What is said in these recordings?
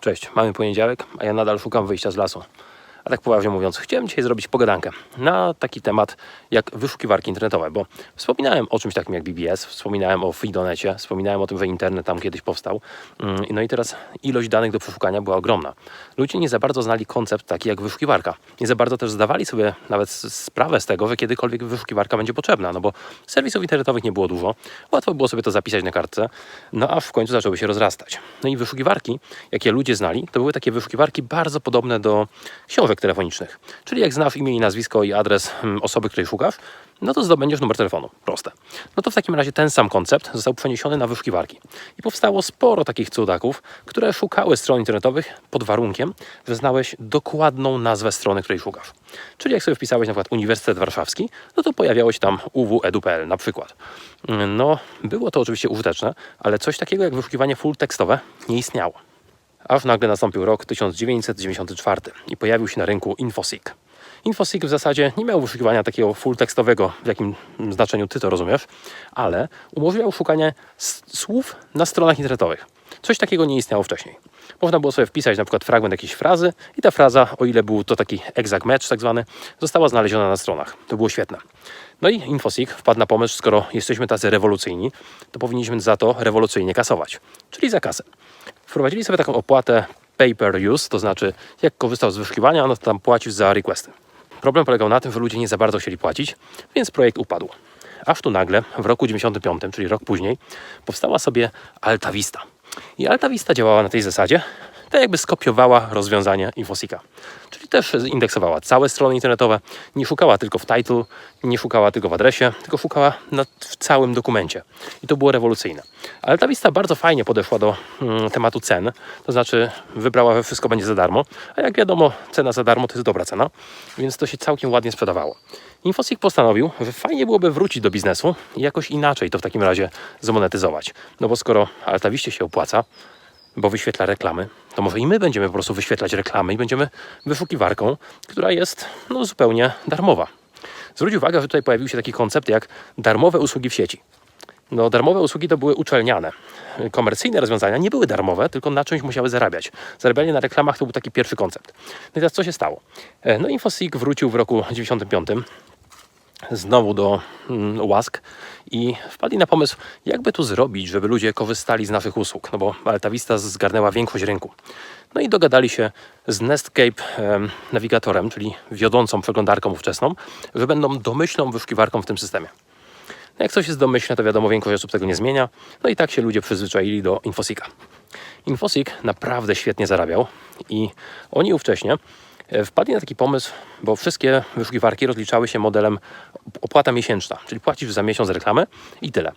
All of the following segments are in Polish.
Cześć, mamy poniedziałek, a ja nadal szukam wyjścia z lasu. A tak poważnie mówiąc, chciałem dzisiaj zrobić pogadankę na taki temat jak wyszukiwarki internetowe, bo wspominałem o czymś takim jak BBS, wspominałem o Freedonecie, wspominałem o tym, że internet tam kiedyś powstał. Mm, No i teraz ilość danych do przeszukania była ogromna. Ludzie nie za bardzo znali koncept taki jak wyszukiwarka. Nie za bardzo też zdawali sobie nawet sprawę z tego, że kiedykolwiek wyszukiwarka będzie potrzebna, no bo serwisów internetowych nie było dużo. Łatwo było sobie to zapisać na kartce, no aż w końcu zaczęły się rozrastać. No i wyszukiwarki, jakie ludzie znali, to były takie wyszukiwarki bardzo podobne do książek telefonicznych. Czyli jak znasz imię i nazwisko i adres mm, osoby, której szukasz, no to zdobędziesz numer telefonu. Proste. No to w takim razie ten sam koncept został przeniesiony na wyszukiwarki. I powstało sporo takich cudaków, które szukały stron internetowych pod warunkiem, że znałeś dokładną nazwę strony, której szukasz. Czyli jak sobie wpisałeś na przykład Uniwersytet Warszawski, no to pojawiało się tam uwu.edu.pl na przykład. Mm, No, było to oczywiście użyteczne, ale coś takiego jak wyszukiwanie full tekstowe nie istniało. Aż nagle nastąpił rok 1994 i pojawił się na rynku Infoseek. Infoseek w zasadzie nie miał wyszukiwania takiego full tekstowego, w jakim znaczeniu ty to rozumiesz, ale umożliwiał szukanie słów na stronach internetowych. Coś takiego nie istniało wcześniej. Można było sobie wpisać na przykład fragment jakiejś frazy i ta fraza, o ile był to taki exact match tak zwany, została znaleziona na stronach. To było świetne. No i Infoseek wpadł na pomysł, skoro jesteśmy tacy rewolucyjni, to powinniśmy za to rewolucyjnie kasować, czyli za kasę. Wprowadzili sobie taką opłatę pay per use, to znaczy jak korzystał z wyszukiwania, no to tam płacił za requesty. Problem polegał na tym, że ludzie nie za bardzo chcieli płacić, więc projekt upadł. Aż tu nagle, w roku 95, czyli rok później, powstała sobie Alta Vista. I Alta Vista działała na tej zasadzie, tak jakby skopiowała rozwiązanie Infosika. Czyli też indeksowała całe strony internetowe, nie szukała tylko w title, nie szukała tylko w adresie, tylko szukała w całym dokumencie. I to było rewolucyjne. Ale ta Vista bardzo fajnie podeszła do mm, tematu cen, to znaczy wybrała, że wszystko będzie za darmo, a jak wiadomo, cena za darmo to jest dobra cena, więc to się całkiem ładnie sprzedawało. Infosik postanowił, że fajnie byłoby wrócić do biznesu i jakoś inaczej to w takim razie zmonetyzować. No bo skoro Altawiście się opłaca, bo wyświetla reklamy, to może i my będziemy po prostu wyświetlać reklamy i będziemy wyszukiwarką, która jest no, zupełnie darmowa. Zwróć uwagę, że tutaj pojawił się taki koncept jak darmowe usługi w sieci. No, darmowe usługi to były uczelniane. Komercyjne rozwiązania nie były darmowe, tylko na czymś musiały zarabiać. Zarabianie na reklamach to był taki pierwszy koncept. No i teraz co się stało? E, No Infoseek wrócił w roku 95 znowu do mm, łask i wpadli na pomysł, jakby tu zrobić, żeby ludzie korzystali z naszych usług, no bo Altavista zgarnęła większość rynku. No i dogadali się z Netscape em, Navigatorem, czyli wiodącą przeglądarką ówczesną, że będą domyślną wyszukiwarką w tym systemie. No jak coś jest domyślne, to wiadomo, większość osób tego nie zmienia. No i tak się ludzie przyzwyczaili do Infosika. Infosik naprawdę świetnie zarabiał i oni ówcześnie wpadli na taki pomysł, bo wszystkie wyszukiwarki rozliczały się modelem opłata miesięczna, czyli płacisz za miesiąc reklamę i tyle.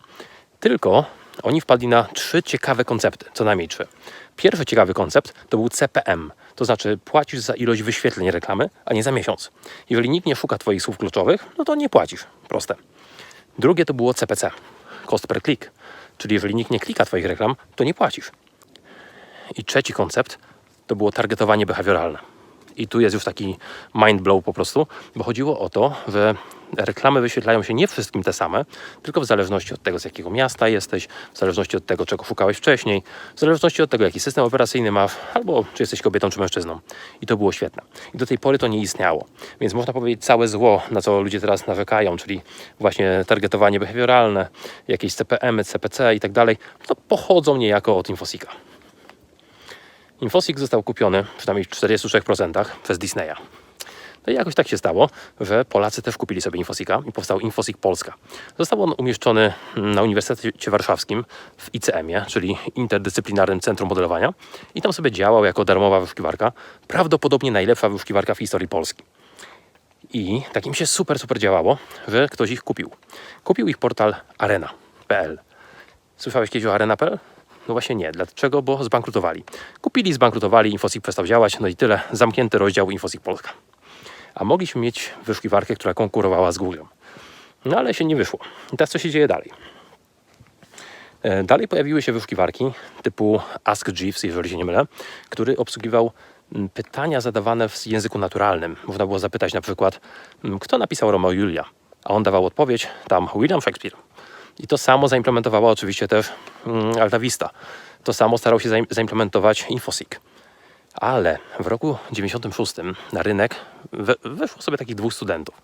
Tylko oni wpadli na trzy ciekawe koncepty, co najmniej trzy. Pierwszy ciekawy koncept to był CPM, to znaczy płacisz za ilość wyświetleń reklamy, a nie za miesiąc. Jeżeli nikt nie szuka Twoich słów kluczowych, no to nie płacisz. Proste. Drugie to było CPC, cost per click, czyli jeżeli nikt nie klika Twoich reklam, to nie płacisz. I trzeci koncept to było targetowanie behawioralne. I tu jest już taki mind blow po prostu, bo chodziło o to, że reklamy wyświetlają się nie wszystkim te same, tylko w zależności od tego, z jakiego miasta jesteś, w zależności od tego, czego szukałeś wcześniej, w zależności od tego, jaki system operacyjny masz, albo czy jesteś kobietą, czy mężczyzną. I to było świetne. I do tej pory to nie istniało. Więc można powiedzieć, całe zło, na co ludzie teraz narzekają, czyli właśnie targetowanie behawioralne, jakieś CPM, CPC i tak dalej, to pochodzą niejako od Infosika. Infosik został kupiony przynajmniej w 43% przez Disneya. No i jakoś tak się stało, że Polacy też kupili sobie Infosika i powstał Infosik Polska. Został on umieszczony na Uniwersytecie Warszawskim w ICM-ie, czyli Interdyscyplinarnym Centrum Modelowania i tam sobie działał jako darmowa wyszukiwarka, prawdopodobnie najlepsza wyszukiwarka w historii Polski. I tak im się super, super działało, że ktoś ich kupił. Kupił ich portal arena.pl. Słyszałeś kiedyś o arena.pl? No właśnie nie. Dlaczego? Bo zbankrutowali. Kupili, zbankrutowali, Infosik przestał działać, no i tyle. Zamknięty rozdział Infosik Polska. A mogliśmy mieć wyszukiwarkę, która konkurowała z Googlem. No ale się nie wyszło. I teraz co się dzieje dalej? E, Dalej pojawiły się wyszukiwarki typu Ask Jeeves, jeżeli się nie mylę, który obsługiwał mm, pytania zadawane w języku naturalnym. Można było zapytać na przykład, mm, kto napisał Romeo i Julia? A on dawał odpowiedź, tam William Shakespeare. I to samo zaimplementowała oczywiście też mm, Alta Vista. To samo starał się zaim- zaimplementować Infosig. Ale w roku 96 na rynek we, weszło sobie takich dwóch studentów.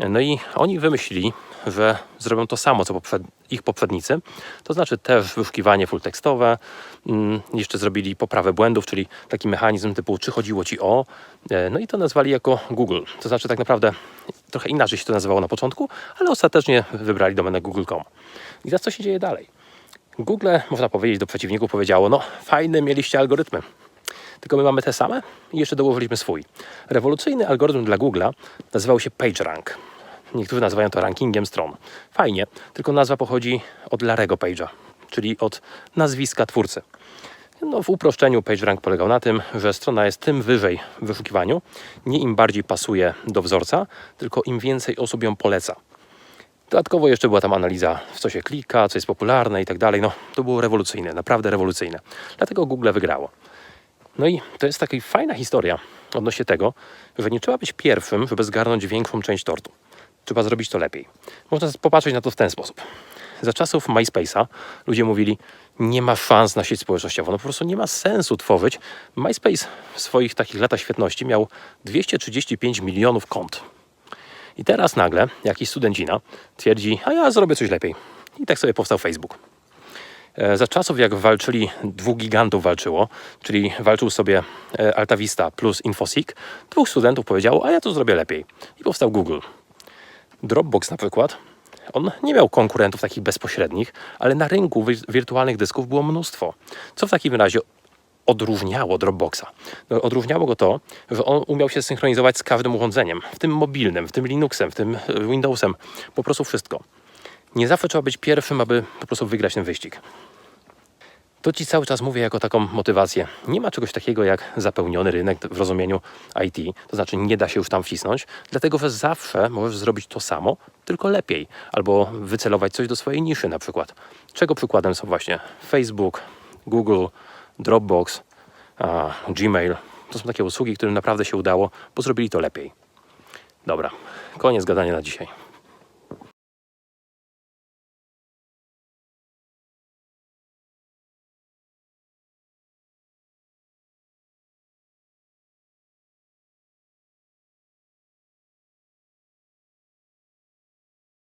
No i oni wymyślili, że zrobią to samo, co poprzed, ich poprzednicy. To znaczy też wyszukiwanie full tekstowe. Mm, Jeszcze zrobili poprawę błędów, czyli taki mechanizm typu czy chodziło ci o. E, No i to nazwali jako Google. To znaczy tak naprawdę trochę inaczej się to nazywało na początku, ale ostatecznie wybrali domenę google.com. I teraz co się dzieje dalej? Google, można powiedzieć, do przeciwników powiedziało, no fajne mieliście algorytmy, tylko my mamy te same i jeszcze dołożyliśmy swój. Rewolucyjny algorytm dla Google'a nazywał się PageRank. Niektórzy nazywają to rankingiem stron. Fajnie, tylko nazwa pochodzi od Larego Page'a, czyli od nazwiska twórcy. No, w uproszczeniu PageRank polegał na tym, że strona jest tym wyżej w wyszukiwaniu, nie im bardziej pasuje do wzorca, tylko im więcej osób ją poleca. Dodatkowo jeszcze była tam analiza, w co się klika, co jest popularne i tak dalej. No, to było rewolucyjne, naprawdę rewolucyjne. Dlatego Google wygrało. No i to jest taka fajna historia odnośnie tego, że nie trzeba być pierwszym, żeby zgarnąć większą część tortu. Trzeba zrobić to lepiej. Można popatrzeć na to w ten sposób. Za czasów MySpace'a ludzie mówili, nie ma szans na sieć społecznościową. No po prostu nie ma sensu tworzyć. MySpace w swoich takich latach świetności miał 235 milionów kont. I teraz nagle jakiś studencina twierdzi, a ja zrobię coś lepiej. I tak sobie powstał Facebook. E, Za czasów, jak walczyli, dwóch gigantów walczyło, czyli walczył sobie e, Altavista plus Infosig, dwóch studentów powiedziało, a ja to zrobię lepiej. I powstał Google. Dropbox na przykład, on nie miał konkurentów takich bezpośrednich, ale na rynku wi- wirtualnych dysków było mnóstwo. Co w takim razie odróżniało Dropboxa? No, odróżniało go to, że on umiał się synchronizować z każdym urządzeniem, w tym mobilnym, w tym Linuxem, w tym e, Windowsem, po prostu wszystko. Nie zawsze trzeba być pierwszym, aby po prostu wygrać ten wyścig. To ci cały czas mówię jako taką motywację. Nie ma czegoś takiego jak zapełniony rynek w rozumieniu IT, to znaczy nie da się już tam wcisnąć, dlatego że zawsze możesz zrobić to samo, tylko lepiej, albo wycelować coś do swojej niszy na przykład. Czego przykładem są właśnie Facebook, Google, Dropbox, a, Gmail. To są takie usługi, którym naprawdę się udało, bo zrobili to lepiej. Dobra, koniec gadania na dzisiaj.